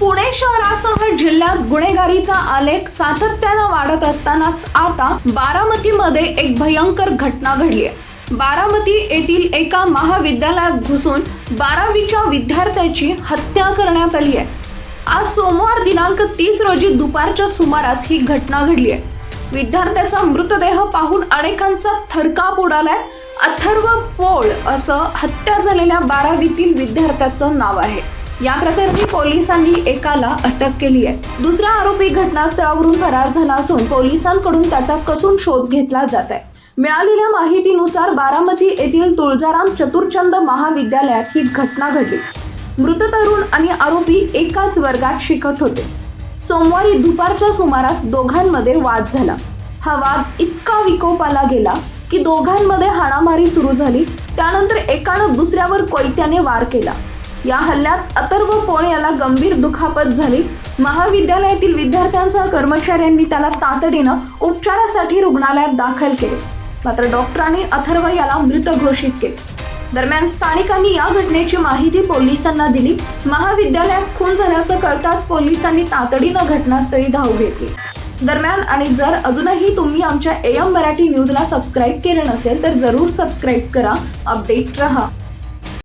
पुणे शहरासह जिल्ह्यात गुन्हेगारीचा आलेख सातत्यानं वाढत असतानाच आता बारामतीमध्ये एक भयंकर घटना घडली आहे. बारामती येथील एका महाविद्यालयात घुसून बारावीच्या विद्यार्थ्याची हत्या करण्यात आली आहे. आज सोमवार दिनांक तीस रोजी दुपारच्या सुमारास ही घटना घडली आहे. विद्यार्थ्याचा मृतदेह पाहून अनेकांचा थरकाप उडालाय. अथर्व पोळ असं हत्या झालेल्या बारावीतील विद्यार्थ्याचं नाव आहे. या प्रकरणी पोलिसांनी एकाला अटक केली आहे. दुसरा आरोपी घटनास्थळावरून फरार झाला असून पोलिसांकडून त्याचा कसून शोध घेतला जात आहे. मिळालेल्या माहितीनुसार बारामती येथील तुळजाराम चतुर्चंद महाविद्यालयात ही घटना घडली. मृत तरुण आणि आरोपी एकाच वर्गात शिकत होते. सोमवारी दुपारच्या सुमारास दोघांमध्ये वाद झाला. हा वाद इतका विकोपाला गेला की दोघांमध्ये हाणामारी सुरू झाली. त्यानंतर एकानं दुसऱ्यावर कोयत्याने वार केला. या हल्ल्यात अथर्व पोळ याला गंभीर दुखापत झाली. महाविद्यालयातील विद्यार्थ्यांसह कर्मचाऱ्यांनी त्याला तातडीनं उपचारासाठी रुग्णालयात दाखल केले. मात्र डॉक्टरांनी अथर्व याला मृत घोषित केले. दरम्यान स्थानिकांनी या घटनेची माहिती पोलिसांना दिली. महाविद्यालयात खून झाल्याचं कळताच पोलिसांनी तातडीनं घटनास्थळी धाव घेतली. दरम्यान आणि जर अजूनही तुम्ही आमच्या एम मराठी न्यूजला सबस्क्राईब केलं नसेल तर जरूर सबस्क्राईब करा. अपडेट रहा.